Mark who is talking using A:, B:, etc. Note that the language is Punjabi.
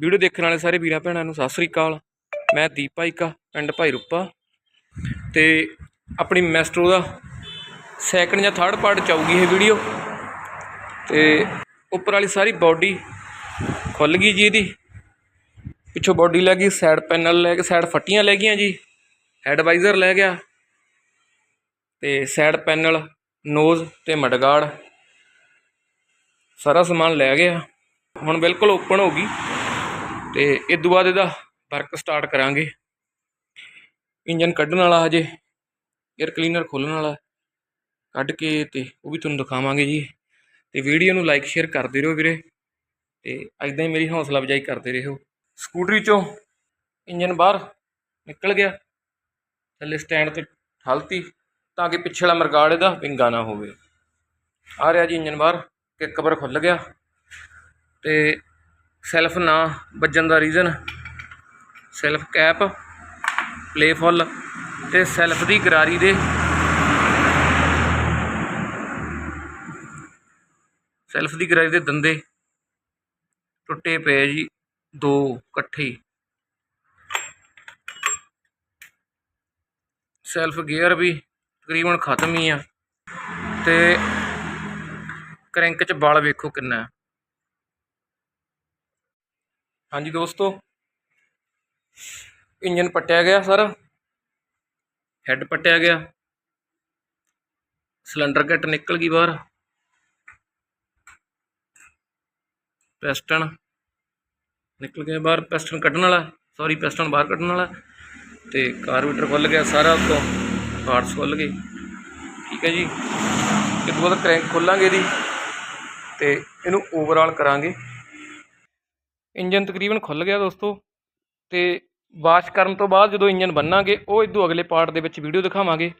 A: ਵੀਡੀਓ ਦੇਖਣ ਵਾਲੇ ਸਾਰੇ ਵੀਰਾਂ ਭੈਣਾਂ ਨੂੰ ਸਤਿ ਸ੍ਰੀ ਅਕਾਲ। ਮੈਂ ਦੀਪ ਭਾਈਕਾ ਪਿੰਡ ਭਾਈ ਰੁੱਪਾ। ਤੇ ਆਪਣੀ ਮੈਸਟਰੋ ਦਾ ਸੈਕੰਡ ਜਾਂ ਥਰਡ ਪਾਰਟ ਚ ਆਊਗੀ ਇਹ ਵੀਡੀਓ। ਤੇ ਉੱਪਰ ਵਾਲੀ ਸਾਰੀ ਬਾਡੀ ਖੁੱਲ ਗਈ ਜੀ ਇਹਦੀ। ਪਿੱਛੋਂ ਬਾਡੀ ਲੈ ਗਈ ਸਾਈਡ ਪੈਨਲ ਲੈ ਕੇ ਸਾਈਡ ਫੱਟੀਆਂ ਲੈ ਗਈਆਂ ਜੀ। ਹੈਡ ਵਾਈਜ਼ਰ ਲੈ ਗਿਆ। ਤੇ ਸਾਈਡ ਪੈਨਲ ਨੋਜ਼ ਤੇ ਮਡਗਾਰਡ। ਸਾਰਾ ਸਮਾਨ ਲੈ ਗਿਆ। ਹੁਣ ਬਿਲਕੁਲ ਓਪਨ ਹੋ ਗਈ। ਤੇ ਇਸ ਤੋਂ ਬਾਅਦ ਇਹਦਾ ਵਰਕ ਸਟਾਰਟ ਕਰਾਂਗੇ। ਇੰਜਨ ਕੱਢਣ ਵਾਲਾ ਹਜੇ 에ਅਰ ਕਲੀਨਰ ਖੋਲਣ ਵਾਲਾ। ਕੱਢ ਕੇ ਤੇ ਉਹ ਵੀ ਤੁਹਾਨੂੰ ਦਿਖਾਵਾਂਗੇ ਜੀ। ਤੇ ਵੀਡੀਓ ਨੂੰ ਲਾਈਕ ਸ਼ੇਅਰ ਕਰਦੇ ਰਹੋ ਵੀਰੇ। ਤੇ ਐਦਾਂ ਹੀ ਮੇਰੀ ਹੌਸਲਾ ਅਫਜ਼ਾਈ ਕਰਦੇ ਰਹੋ। ਸਕੂਟਰੀ ਚੋਂ ਇੰਜਨ ਬਾਹਰ ਨਿਕਲ ਗਿਆ। ਥੱਲੇ ਸਟੈਂਡ ਤੇ ਠਲਤੀ ਤਾਂ ਕਿ ਪਿੱਛੇ ਵਾਲਾ ਮਰਗਾੜ ਇਹਦਾ ਵਿੰਗਾ ਨਾ ਹੋਵੇ। ਆ ਰਿਹਾ ਜੀ ਇੰਜਨ ਬਾਹਰ ਕਿ ਕਵਰ ਖੁੱਲ ਗਿਆ। ਤੇ ਸੈਲਫ ਨਾ ਵੱਜਣ ਦਾ reason, self cap play full ਤੇ ਸੈਲਫ ਦੀ ਗਰਾਰੀ ਦੇ ਸੈਲਫ ਦੀ ਗਰਾਰੀ ਦੇ ਦੰਦੇ ਟੁੱਟੇ ਪਏ ਜੀ, ਦੋ ਇਕੱਠੇ ਸੈਲਫ ਗੇਅਰ ਵੀ ਤਕਰੀਬਨ ਖਤਮ ਹੀ ਆ ਤੇ ਕ੍ਰੈਂਕ ਚ ਬਲ ਵੇਖੋ ਕਿੰਨਾ ਹੈ। ਹਾਂਜੀ ਦੋਸਤੋ, ਇੰਜਨ ਪੱਟਿਆ ਗਿਆ ਸਰ ਹੈੱਡ ਪੱਟਿਆ ਗਿਆ ਸਿਲੰਡਰ ਕੱਟ ਨਿਕਲ ਗਈ ਬਾਹਰ ਪੈਸਟਨ ਨਿਕਲ ਗਿਆ ਬਾਹਰ ਪੈਸਟਨ ਕੱਢਣ ਵਾਲਾ ਸੌਰੀ ਪੈਸਟਨ ਬਾਹਰ ਕੱਢਣ ਵਾਲਾ, ਤੇ ਕਾਰਬੂਰੇਟਰ ਖੁੱਲ ਗਿਆ ਸਾਰਾ ਉੱਤੋਂ ਪਾਰਟਸ ਖੁੱਲ ਗਏ, ਠੀਕ ਹੈ ਜੀ ਇਹ ਤੋਂ ਬਾਅਦ ਕ੍ਰੈਂਕ ਖੋਲਾਂਗੇ ਇਹਦੀ, ਤੇ ਇਹਨੂੰ ਓਵਰਆਲ ਕਰਾਂਗੇ। ਇੰਜਨ ਤਕਰੀਬਨ ਖੁੱਲ ਗਿਆ ਦੋਸਤੋ ਤੇ ਵਾਸ਼ ਕਰਨ ਤੋਂ ਬਾਅਦ ਜਦੋਂ ਇੰਜਨ ਬੰਨਾਂਗੇ, ਉਹ ਇਦੋਂ ਅਗਲੇ ਪਾਰਟ ਦੇ ਵਿੱਚ ਵੀਡੀਓ ਦਿਖਾਵਾਂਗੇ।